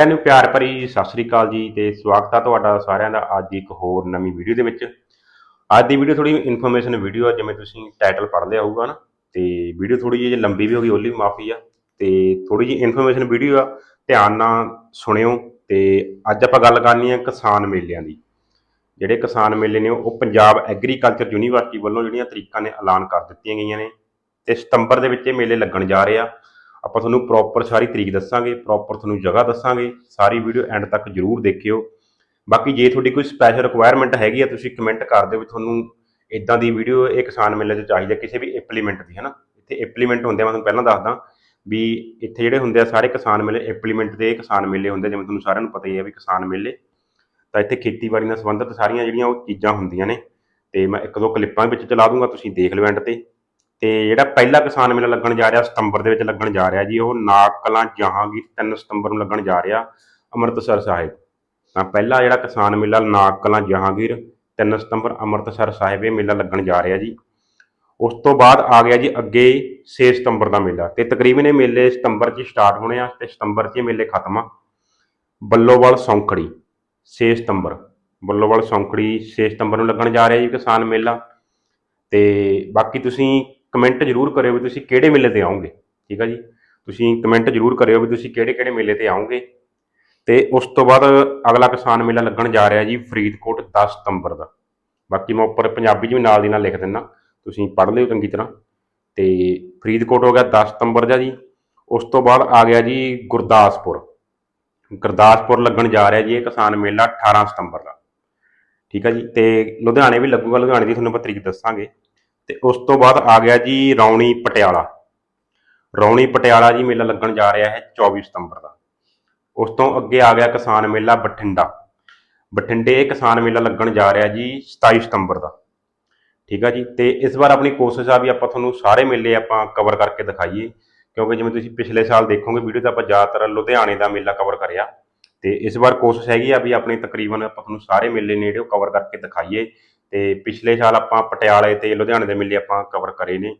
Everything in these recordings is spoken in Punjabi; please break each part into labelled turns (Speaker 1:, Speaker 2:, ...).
Speaker 1: ਸਾਰਿਆਂ ਪਿਆਰ ਭਰੀ ਸਤਿ ਸ੍ਰੀ ਅਕਾਲ ਜੀ ਤੇ ਸਵਾਗਤ ਆ ਤੁਹਾਡਾ ਸਾਰਿਆਂ ਦਾ ਅੱਜ ਦੀ ਇੱਕ ਹੋਰ ਨਵੀਂ ਵੀਡੀਓ ਦੇ ਵਿੱਚ। ਅੱਜ ਦੀ ਵੀਡੀਓ ਥੋੜੀ ਇਨਫੋਰਮੇਸ਼ਨ ਵੀਡੀਓ ਆ, ਜਿਵੇਂ ਤੁਸੀਂ ਟਾਈਟਲ ਪੜ੍ਹ ਲਿਆ ਹੋਊਗਾ ਨਾ, ਤੇ ਵੀਡੀਓ ਥੋੜੀ ਜਿਹੀ ਜੇ ਲੰਬੀ ਵੀ ਹੋ ਗਈ ਉਹਲੀ ਮਾਫੀ ਆ। ਤੇ ਥੋੜੀ ਜਿਹੀ ਇਨਫੋਰਮੇਸ਼ਨ ਵੀਡੀਓ ਆ, ਧਿਆਨ ਨਾਲ ਸੁਣਿਓ, ਤੇ ਅੱਜ ਆਪਾਂ ਗੱਲ ਕਰਨੀ ਆ ਕਿਸਾਨ ਮੇਲਿਆਂ ਦੀ। ਜਿਹੜੇ ਕਿਸਾਨ ਮੇਲੇ ਨੇ, ਉਹ ਪੰਜਾਬ ਐਗਰੀਕਲਚਰ ਯੂਨੀਵਰਸਿਟੀ ਵੱਲੋਂ ਜਿਹੜੀਆਂ ਤਰੀਕਾਂ ਨੇ ਐਲਾਨ ਕਰ ਦਿੱਤੀਆਂ ਗਈਆਂ ਨੇ, ਤੇ ਸਤੰਬਰ ਦੇ ਵਿੱਚ ਇਹ ਮੇਲੇ ਲੱਗਣ ਜਾ ਰਹੇ ਆ। ਆਪਾਂ ਤੁਹਾਨੂੰ ਪ੍ਰੋਪਰ ਸਾਰੀ ਤਰੀਕ ਦੱਸਾਂਗੇ ਪ੍ਰੋਪਰ ਤੁਹਾਨੂੰ ਜਗ੍ਹਾ ਦੱਸਾਂਗੇ ਸਾਰੀ ਵੀਡੀਓ ਐਂਡ ਤੱਕ ਜਰੂਰ ਦੇਖਿਓ। ਬਾਕੀ ਜੇ ਤੁਹਾਡੀ ਕੋਈ ਸਪੈਸ਼ਲ ਰਿਕੁਆਇਰਮੈਂਟ ਹੈਗੀ ਆ ਤੁਸੀਂ ਕਮੈਂਟ ਕਰ ਦਿਓ ਵੀ ਤੁਹਾਨੂੰ ਇਦਾਂ ਦੀ ਵੀਡੀਓ ਇਹ ਕਿਸਾਨ ਮੇਲੇ 'ਚ ਚਾਹੀਦੀ ਹੈ ਕਿਸੇ ਵੀ ਇੰਪਲੀਮੈਂਟ ਦੀ ਹਨਾ? ਇੱਥੇ ਇੰਪਲੀਮੈਂਟ ਹੁੰਦੇ ਆ ਮੈਂ ਤੁਹਾਨੂੰ ਪਹਿਲਾਂ ਦੱਸਦਾ ਵੀ ਇੱਥੇ ਜਿਹੜੇ ਹੁੰਦੇ ਆ ਸਾਰੇ ਕਿਸਾਨ ਮੇਲੇ ਇੰਪਲੀਮੈਂਟ ਦੇ ਕਿਸਾਨ ਮੇਲੇ ਹੁੰਦੇ ਆ, ਜਿਵੇਂ ਤੁਹਾਨੂੰ ਸਾਰਿਆਂ ਨੂੰ ਪਤਾ ਹੀ ਹੈ ਵੀ ਕਿਸਾਨ ਮੇਲੇ। ਤਾਂ ਇੱਥੇ ਖੇਤੀਬਾੜੀ ਨਾਲ ਸੰਬੰਧਿਤ ਸਾਰੀਆਂ ਜਿਹੜੀਆਂ ਉਹ ਚੀਜ਼ਾਂ ਹੁੰਦੀਆਂ ਨੇ ਤੇ ਮੈਂ ਇੱਕ ਦੋ ਕਲਿੱਪਾਂ ਵਿੱਚ ਚਲਾ ਦੂੰਗਾ ਤੁਸੀਂ ਦੇਖ ਲਓ ਐਂਡ ਤੇ। ਤੇ ਜਿਹੜਾ ਪਹਿਲਾ ਕਿਸਾਨ ਮੇਲਾ ਲੱਗਣ ਜਾ ਰਿਹਾ ਸਤੰਬਰ ਦੇ ਵਿੱਚ ਲੱਗਣ ਜਾ ਰਿਹਾ ਜੀ, ਉਹ ਨਾਗ ਕਲਾਂ ਜਹਾਂਗੀਰ 3 ਸਤੰਬਰ ਨੂੰ ਲੱਗਣ ਜਾ ਰਿਹਾ ਅੰਮ੍ਰਿਤਸਰ ਸਾਹਿਬ। ਤਾਂ ਪਹਿਲਾ ਜਿਹੜਾ ਕਿਸਾਨ ਮੇਲਾ ਨਾਗ ਕਲਾਂ ਜਹਾਂਗੀਰ 3 ਸਤੰਬਰ ਅੰਮ੍ਰਿਤਸਰ ਸਾਹਿਬ ਇਹ ਮੇਲਾ ਲੱਗਣ ਜਾ ਰਿਹਾ ਜੀ। ਉਸ ਤੋਂ ਬਾਅਦ ਆ ਗਿਆ ਜੀ ਅੱਗੇ 6 ਸਤੰਬਰ ਦਾ ਮੇਲਾ ਤੇ ਤਕਰੀਬਨ ਇਹ ਮੇਲੇ ਸਤੰਬਰ 'ਚ ਸਟਾਰਟ ਹੋਣੇ ਆ ਤੇ ਸਤੰਬਰ 'ਚ ਇਹ ਮੇਲੇ ਖਤਮ ਆ। ਬੱਲੋਵਾਲ ਸੌਂਖੜੀ 6 ਸਤੰਬਰ। ਬੱਲੋਵਾਲ ਸੌਂਖੜੀ 6 ਸਤੰਬਰ ਨੂੰ ਲੱਗਣ ਜਾ ਰਿਹਾ ਜੀ ਕਿਸਾਨ ਮੇਲਾ। ਤੇ ਬਾਕੀ ਤੁਸੀਂ ਕਮੈਂਟ ਜ਼ਰੂਰ ਕਰਿਓ ਵੀ ਤੁਸੀਂ ਕਿਹੜੇ ਮੇਲੇ ਤੇ ਆਓਗੇ, ਠੀਕ ਆ ਜੀ? ਤੁਸੀਂ ਕਮੈਂਟ ਜ਼ਰੂਰ ਕਰਿਓ ਵੀ ਤੁਸੀਂ ਕਿਹੜੇ ਕਿਹੜੇ ਮੇਲੇ ਤੇ ਆਓਗੇ। ਤੇ ਉਸ ਤੋਂ ਬਾਅਦ ਅਗਲਾ ਕਿਸਾਨ ਮੇਲਾ ਲੱਗਣ ਜਾ ਰਿਹਾ ਜੀ ਫਰੀਦਕੋਟ 10 ਸਤੰਬਰ ਦਾ। ਬਾਕੀ ਮੈਂ ਉੱਪਰ ਪੰਜਾਬੀ 'ਚ ਵੀ ਨਾਲ ਦੀ ਨਾਲ ਲਿਖ ਦਿੰਦਾ, ਤੁਸੀਂ ਪੜ੍ਹ ਲਿਓ ਚੰਗੀ ਤਰ੍ਹਾਂ। ਤੇ ਫਰੀਦਕੋਟ ਹੋ ਗਿਆ 10 ਸਤੰਬਰ ਦਾ ਜੀ, ਉਸ ਤੋਂ ਬਾਅਦ ਆ ਗਿਆ ਜੀ ਗੁਰਦਾਸਪੁਰ। ਗੁਰਦਾਸਪੁਰ ਲੱਗਣ ਜਾ ਰਿਹਾ ਜੀ ਇਹ ਕਿਸਾਨ ਮੇਲਾ 18 ਸਤੰਬਰ ਦਾ। ਠੀਕ ਆ ਜੀ, ਤੇ ਲੁਧਿਆਣੇ ਵੀ ਲੱਗੂਗਾ, ਲੁਧਿਆਣੇ ਦੀ ਤੁਹਾਨੂੰ ਆਪਾਂ ਤਰੀਕ ਦੱਸਾਂਗੇ। ਤੇ ਉਸ ਤੋਂ ਬਾਅਦ ਆ ਗਿਆ ਜੀ ਰੌਣੀ ਪਟਿਆਲਾ। ਰੌਣੀ ਪਟਿਆਲਾ ਜੀ ਮੇਲਾ ਲੱਗਣ ਜਾ ਰਿਹਾ ਹੈ 24 ਸਤੰਬਰ ਦਾ। ਉਸ ਤੋਂ ਅੱਗੇ ਆ ਗਿਆ ਕਿਸਾਨ ਮੇਲਾ ਬਠਿੰਡਾ। ਬਠਿੰਡੇ ਕਿਸਾਨ ਮੇਲਾ ਲੱਗਣ ਜਾ ਰਿਹਾ ਜੀ 27 ਸਤੰਬਰ ਦਾ। ਠੀਕ ਆ ਜੀ? ਤੇ ਇਸ ਵਾਰ ਆਪਣੀ ਕੋਸ਼ਿਸ਼ ਆ ਵੀ ਆਪਾਂ ਤੁਹਾਨੂੰ ਸਾਰੇ ਮੇਲੇ ਆਪਾਂ ਕਵਰ ਕਰਕੇ ਦਿਖਾਈਏ। ਕਿਉਂਕਿ ਜਿਵੇਂ ਤੁਸੀਂ ਪਿਛਲੇ ਸਾਲ ਦੇਖੋਗੇ ਵੀਡੀਓ ਤਾਂ ਆਪਾਂ ਜ਼ਿਆਦਾਤਰ ਲੁਧਿਆਣੇ ਦਾ ਮੇਲਾ ਕਵਰ ਕਰਿਆ। ਤੇ ਇਸ ਵਾਰ ਕੋਸ਼ਿਸ਼ ਹੈਗੀ ਆ ਵੀ ਆਪਣੇ ਤਕਰੀਬਨ ਆਪਾਂ ਤੁਹਾਨੂੰ ਸਾਰੇ ਮੇਲੇ ਨੇੜੇ ਉਹ ਕਵਰ ਕਰਕੇ ਦਿਖਾਈਏ। ਤੇ ਪਿਛਲੇ ਸਾਲ ਆਪਾਂ ਪਟਿਆਲੇ ਤੇ ਲੁਧਿਆਣੇ ਦੇ ਮੇਲੇ ਆਪਾਂ ਕਵਰ ਕਰੇ ਨੇ।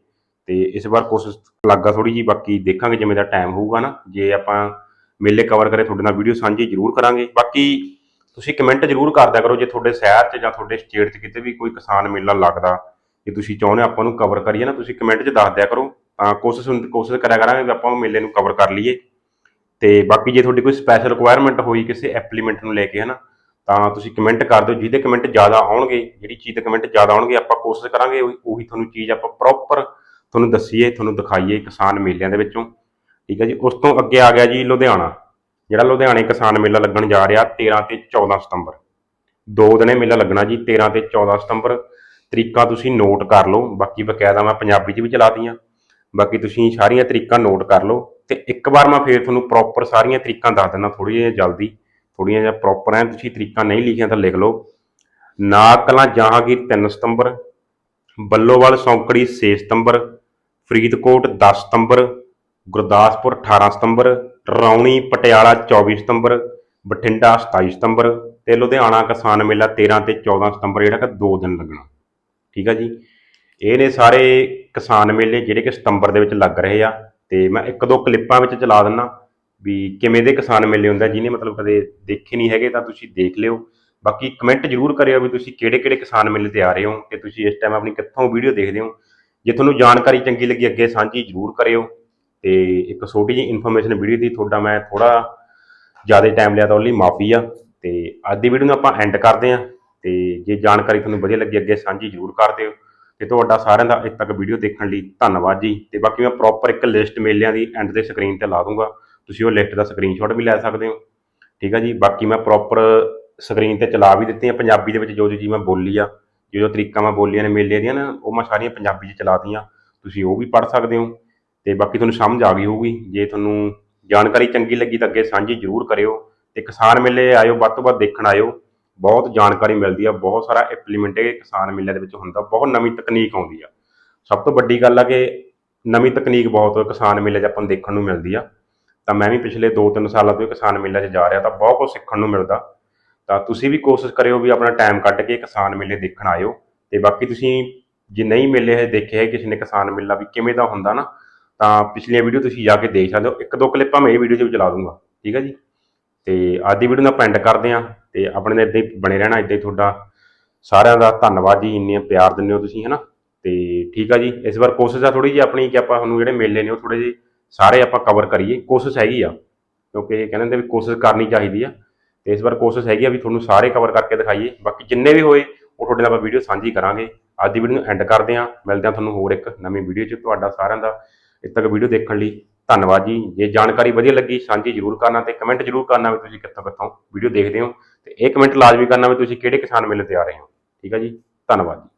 Speaker 1: ਤੇ ਇਸ ਵਾਰ ਕੋਸ਼ਿਸ਼ ਲੱਗਾ ਥੋੜੀ ਜੀ ਬਾਕੀ ਦੇਖਾਂਗੇ ਜਿਵੇਂ ਦਾ ਟਾਈਮ ਹੋਊਗਾ ਨਾ। ਜੇ ਆਪਾਂ ਮੇਲੇ ਕਵਰ ਕਰੇ, ਤੁਹਾਡੇ ਨਾਲ ਵੀਡੀਓ ਸਾਂਝੀ ਜ਼ਰੂਰ ਕਰਾਂਗੇ। ਬਾਕੀ ਤੁਸੀਂ ਕਮੈਂਟ ਜ਼ਰੂਰ ਕਰਦਿਆ ਕਰੋ ਜੇ ਤੁਹਾਡੇ ਸ਼ਹਿਰ 'ਚ ਜਾਂ ਤੁਹਾਡੇ ਸਟੇਟ 'ਚ ਕਿਤੇ ਵੀ ਕੋਈ ਕਿਸਾਨ ਮੇਲਾ ਲੱਗਦਾ, ਜੇ ਤੁਸੀਂ ਚਾਹੁੰਦੇ ਆਪਾਂ ਨੂੰ ਕਵਰ ਕਰੀਏ ਨਾ, ਤੁਸੀਂ ਕਮੈਂਟ 'ਚ ਦੱਸ ਦਿਆ ਕਰੋ। ਤਾਂ ਕੋਸ਼ਿਸ਼ ਹੁੰ- ਕੋਸ਼ਿਸ਼ ਕਰਿਆ ਕਰਾਂਗੇ ਵੀ ਆਪਾਂ ਉਹ ਮੇਲੇ ਨੂੰ ਕਵਰ ਕਰ ਲਈਏ। ਤੇ ਬਾਕੀ ਜੇ ਤੁਹਾਡੀ ਕੋਈ ਸਪੈਸ਼ਲ ਰਿਕੁਆਇਰਮੈਂਟ ਹੋਈ ਕਿਸੇ ਐਪਲੀਮੈਂਟ ਨੂੰ ਲੈ ਕੇ, ਹਨਾ ਤਾਂ ਤੁਸੀਂ ਕਮੈਂਟ ਕਰ ਦਿਓ, ਜਿਹਦੇ ਕਮੈਂਟ ਜ਼ਿਆਦਾ ਆਉਣਗੇ, ਜਿਹੜੀ ਚੀਜ਼ ਦੇ ਕਮੈਂਟ ਜ਼ਿਆਦਾ ਆਉਣਗੇ, ਆਪਾਂ ਕੋਸ਼ਿਸ਼ ਕਰਾਂਗੇ ਉਹੀ ਉਹੀ ਤੁਹਾਨੂੰ ਚੀਜ਼ ਆਪਾਂ ਪ੍ਰੋਪਰ ਤੁਹਾਨੂੰ ਦੱਸੀਏ, ਤੁਹਾਨੂੰ ਦਿਖਾਈਏ ਕਿਸਾਨ ਮੇਲਿਆਂ ਦੇ ਵਿੱਚੋਂ। ਠੀਕ ਹੈ ਜੀ? ਉਸ ਤੋਂ ਅੱਗੇ ਆ ਗਿਆ ਜੀ ਲੁਧਿਆਣਾ, ਜਿਹੜਾ ਲੁਧਿਆਣੇ ਕਿਸਾਨ ਮੇਲਾ ਲੱਗਣ ਜਾ ਰਿਹਾ 13 ਤੇ 14 ਸਤੰਬਰ। ਦੋ ਦਿਨੇ ਮੇਲਾ ਲੱਗਣਾ ਜੀ 13 ਤੇ 14 ਸਤੰਬਰ। ਤਰੀਕਾਂ ਤੁਸੀਂ ਨੋਟ ਕਰ ਲਓ, ਬਾਕੀ ਬਕਾਇਦਾ ਮੈਂ ਪੰਜਾਬੀ 'ਚ ਵੀ ਚਲਾ ਚਲਾਤੀਆਂ ਬਾਕੀ ਤੁਸੀਂ ਸਾਰੀਆਂ ਤਰੀਕਾਂ ਨੋਟ ਕਰ ਲਓ ਤੇ ਇੱਕ ਵਾਰ ਮੈਂ ਫੇਰ ਤੁਹਾਨੂੰ ਪ੍ਰੋਪਰ ਸਾਰੀਆਂ ਤਰੀਕਾਂ ਦੱਸ ਦਿੰਦਾ ਥੋੜੀ ਜਿਹੀ ਜਲਦੀ। ਥੋੜੀਆਂ ਜਿਹਾ ਪ੍ਰੋਪਰ ਐ ਤੁਸੀਂ ਤਰੀਕਾਂ ਨਹੀਂ ਲਿਖੀਆਂ ਤਾਂ ਲਿਖ ਲਓ। ਨਾਕਲਾਂ ਜਹਾਂਗੀਰ 3 ਸਤੰਬਰ, ਬੱਲੋਵਾਲ ਸੌਂਕੜੀ 6 ਸਤੰਬਰ, ਫਰੀਦਕੋਟ 10 ਸਤੰਬਰ, ਗੁਰਦਾਸਪੁਰ 18 ਸਤੰਬਰ, ਰੌਣੀ ਪਟਿਆਲਾ 24 ਸਤੰਬਰ, ਬਠਿੰਡਾ 27 ਸਤੰਬਰ ਤੇ ਲੁਧਿਆਣਾ ਕਿਸਾਨ ਮੇਲਾ 13 ਤੇ 14 ਸਤੰਬਰ, ਜਿਹੜਾ ਕਿ 2 ਦਿਨ ਲੱਗਣਾ। ਠੀਕ ਆ ਜੀ? ਇਹ ਨੇ ਸਾਰੇ ਕਿਸਾਨ ਮੇਲੇ ਜਿਹੜੇ ਕਿ ਸਤੰਬਰ ਦੇ ਵਿੱਚ ਲੱਗ ਰਹੇ ਆ ਤੇ ਮੈਂ ਇੱਕ ਦੋ ਕਲਿੱਪਾਂ ਵਿੱਚ ਚਲਾ ਦਿੰਨਾ। ਵੀ ਕਿਵੇਂ ਦੇ ਕਿਸਾਨ ਮੇਲੇ ਹੁੰਦੇ, ਜਿਹਨੇ ਮਤਲਬ ਕਦੇ ਦੇਖੇ ਨਹੀਂ ਹੈਗੇ ਤਾਂ ਤੁਸੀਂ ਦੇਖ ਲਿਓ। ਬਾਕੀ ਕਮੈਂਟ ਜ਼ਰੂਰ ਕਰਿਓ ਵੀ ਤੁਸੀਂ ਕਿਹੜੇ ਕਿਹੜੇ ਕਿਸਾਨ ਮੇਲੇ ਤੇ ਆ ਰਹੇ ਹੋ ਤੇ ਤੁਸੀਂ ਇਸ ਟਾਈਮ ਆਪਣੀ ਕਿੱਥੋਂ ਵੀਡੀਓ ਦੇਖਦੇ ਹੋ। ਜੇ ਤੁਹਾਨੂੰ ਜਾਣਕਾਰੀ ਚੰਗੀ ਲੱਗੀ ਅੱਗੇ ਸਾਂਝੀ ਜ਼ਰੂਰ ਕਰਿਓ ਤੇ ਇੱਕ ਛੋਟੀ ਜਿਹੀ ਇਨਫੋਰਮੇਸ਼ਨ ਵੀਡੀਓ ਦੀ ਤੁਹਾਡਾ ਮੈਂ ਥੋੜਾ ਜ਼ਿਆਦਾ ਟਾਈਮ ਲਿਆ ਤਾਂ ਉਹਦੇ ਲਈ ਮਾਫੀ ਆ ਤੇ ਅੱਜ ਦੀ ਵੀਡੀਓ ਨੂੰ ਆਪਾਂ ਐਂਡ ਕਰਦੇ ਆ ਤੇ ਜੇ ਜਾਣਕਾਰੀ ਤੁਹਾਨੂੰ ਵਧੀਆ ਲੱਗੀ ਅੱਗੇ ਸਾਂਝੀ ਜ਼ਰੂਰ ਕਰ ਦਿਓ। ਤੇ ਤੁਹਾਡਾ ਸਾਰਿਆਂ ਦਾ ਇੱਥੇ ਤੱਕ ਵੀਡੀਓ ਦੇਖਣ ਲਈ ਧੰਨਵਾਦ ਜੀ। ਤੇ ਬਾਕੀ ਮੈਂ ਪ੍ਰੋਪਰ ਇੱਕ ਲਿਸਟ ਮੇਲਿਆਂ ਦੀ ਐਂਡ ਦੇ ਸਕਰੀਨ ਤੇ ਲਾ ਦੂੰਗਾ। ਤੁਸੀਂ ਉਹ ਲਿਸਟ ਦਾ ਸਕਰੀਨਸ਼ਾਟ ਵੀ ਲੈ ਸਕਦੇ ਹੋ। ਠੀਕ ਆ ਜੀ, ਬਾਕੀ ਮੈਂ ਪ੍ਰੋਪਰ ਸਕਰੀਨ ਤੇ ਚਲਾ ਵੀ ਦਿੱਤੀਆਂ, ਪੰਜਾਬੀ ਦੇ ਵਿੱਚ ਜੋ ਜੋ ਜੀ ਮੈਂ ਬੋਲੀ ਆ, ਜੋ ਜੋ ਤਰੀਕਾ ਮੈਂ ਬੋਲੀਆਂ ਨੇ ਮੇਲੇ ਦੀਆਂ ਨਾ, ਉਹ ਮੈਂ ਸਾਰੀਆਂ ਪੰਜਾਬੀ 'ਚ ਚਲਾਤੀਆਂ, ਤੁਸੀਂ ਉਹ ਵੀ ਪੜ੍ਹ ਸਕਦੇ ਹੋ। ਤੇ ਬਾਕੀ ਤੁਹਾਨੂੰ ਸਮਝ ਆ ਗਈ ਹੋਊਗੀ, ਜੇ ਤੁਹਾਨੂੰ ਜਾਣਕਾਰੀ ਚੰਗੀ ਲੱਗੀ ਤਾਂ ਅੱਗੇ ਸਾਂਝੀ ਜ਼ਰੂਰ ਕਰਿਓ ਤੇ ਕਿਸਾਨ ਮੇਲੇ ਆਇਓ, ਵੱਧ ਤੋਂ ਵੱਧ ਦੇਖਣ ਆਇਓ, ਬਹੁਤ ਜਾਣਕਾਰੀ ਮਿਲਦੀ ਆ, ਬਹੁਤ ਸਾਰਾ ਇੰਪਲੀਮੈਂਟ ਇਹ ਕਿਸਾਨ ਮੇਲੇ ਦੇ ਵਿੱਚ ਹੁੰਦਾ, ਬਹੁਤ ਨਵੀਂ ਤਕਨੀਕ ਆਉਂਦੀ ਆ। ਸਭ ਤੋਂ ਵੱਡੀ ਗੱਲ ਆ ਕਿ ਨਵੀਂ ਤਕਨੀਕ ਬਹੁਤ ਕਿਸਾਨ ਮੇਲੇ 'ਚ ਆਪਾਂ ਨੂੰ ਦੇਖਣ ਨੂੰ ਮਿਲਦੀ ਆ। ਤਾਂ ਮੈਂ ਵੀ ਪਿਛਲੇ 2-3 ਸਾਲਾਂ ਤੋਂ ਕਿਸਾਨ ਮੇਲਿਆਂ 'ਚ ਜਾ ਰਿਹਾ ਤਾਂ ਬਹੁਤ ਕੁਝ ਸਿੱਖਣ ਨੂੰ ਮਿਲਦਾ। ਤਾਂ ਤੁਸੀਂ ਵੀ ਕੋਸ਼ਿਸ਼ ਕਰਿਓ ਵੀ ਆਪਣਾ ਟਾਈਮ ਕੱਢ ਕੇ ਕਿਸਾਨ ਮੇਲੇ ਦੇਖਣ ਆਇਓ। ਤੇ ਬਾਕੀ ਤੁਸੀਂ ਜੇ ਨਹੀਂ ਮੇਲੇ ਹੈ ਦੇਖੇ ਹੈ ਕਿਸੇ ਨੇ ਕਿਸਾਨ ਮੇਲਾ ਵੀ ਕਿਵੇਂ ਦਾ ਹੁੰਦਾ ਨਾ, ਤਾਂ ਪਿਛਲੀਆਂ ਵੀਡੀਓ ਤੁਸੀਂ ਜਾ ਕੇ ਦੇਖ ਸਕਦੇ ਹੋ। ਇੱਕ ਦੋ ਕਲਿੱਪਾਂ ਮੈਂ ਇਹ ਵੀਡੀਓ 'ਚ ਵੀ ਚਲਾ ਦੂੰਗਾ। ਠੀਕ ਹੈ ਜੀ? ਤੇ ਅੱਜ ਦੀ ਵੀਡੀਓ ਨੂੰ ਪੈਂਡ ਕਰਦੇ ਹਾਂ। ਤੇ ਆਪਣੇ ਨਾਲ ਇੱਦਾਂ ਹੀ ਬਣੇ ਰਹਿਣਾ, ਇੱਦਾਂ ਹੀ ਤੁਹਾਡਾ ਸਾਰਿਆਂ ਦਾ ਧੰਨਵਾਦ ਜੀ। ਇੰਨੇ ਪਿਆਰ ਦਿੰਦੇ ਹੋ ਤੁਸੀਂ, ਹਨਾ? ਤੇ ਠੀਕ ਆ ਜੀ। ਇਸ ਵਾਰ ਕੋਸ਼ਿਸ਼ ਆ ਥੋੜੀ ਜਿਹੀ ਆਪਣੀ ਕਿ ਆਪਾਂ ਤੁਹਾਨੂੰ ਜਿਹੜੇ ਮੇਲੇ ਨੇ ਉਹ ਥੋੜੇ ਜਿਹੇ ਸਾਰੇ ਆਪਾਂ ਕਵਰ ਕਰੀਏ, ਕੋਸ਼ਿਸ਼ ਹੈਗੀ ਆ, ਕਿਉਂਕਿ ਇਹ ਕਹਿੰਦੇ ਨੇ ਵੀ ਕੋਸ਼ਿਸ਼ ਕਰਨੀ ਚਾਹੀਦੀ ਆ। ਤੇ ਇਸ ਵਾਰ ਕੋਸ਼ਿਸ਼ ਹੈਗੀ ਆ ਵੀ ਤੁਹਾਨੂੰ ਸਾਰੇ ਕਵਰ ਕਰਕੇ ਦਿਖਾਈਏ। ਬਾਕੀ ਜਿੰਨੇ ਵੀ ਹੋਏ, ਉਹ ਤੁਹਾਡੇ ਨਾਲ ਆਪਾਂ ਵੀਡੀਓ ਸਾਂਝੀ ਕਰਾਂਗੇ। ਅੱਜ ਦੀ ਵੀਡੀਓ ਨੂੰ ਐਂਡ ਕਰਦੇ ਹਾਂ। ਮਿਲਦੇ ਹਾਂ ਤੁਹਾਨੂੰ ਹੋਰ ਇੱਕ ਨਵੀਂ ਵੀਡੀਓ 'ਚ ਤੁਹਾਡਾ ਸਾਰਿਆਂ ਦਾ ਇੱਥੇ ਤੱਕ ਵੀਡੀਓ ਦੇਖਣ ਲਈ। ਧੰਨਵਾਦ ਜੀ। ਜੇ ਜਾਣਕਾਰੀ ਵਧੀਆ ਲੱਗੀ, ਸਾਂਝੀ ਜ਼ਰੂਰ ਕਰਨਾ ਤੇ ਕਮੈਂਟ ਜ਼ਰੂਰ ਕਰਨਾ ਵੀ ਤੁਸੀਂ ਕਿੱਥੋਂ ਕਿੱਥੋਂ ਵੀਡੀਓ ਦੇਖਦੇ ਹੋ। ਤੇ ਇਹ ਕਮੈਂਟ ਲਾਜ਼ਮੀ ਕਰਨਾ ਵੀ ਤੁਸੀਂ ਕਿਹੜੇ ਕਿਸਾਨ ਮੇਲੇ ਤੇ ਆ ਰਹੇ ਹੋ। ਠੀਕ ਹੈ ਜੀ। ਧੰਨਵਾਦ ਜੀ।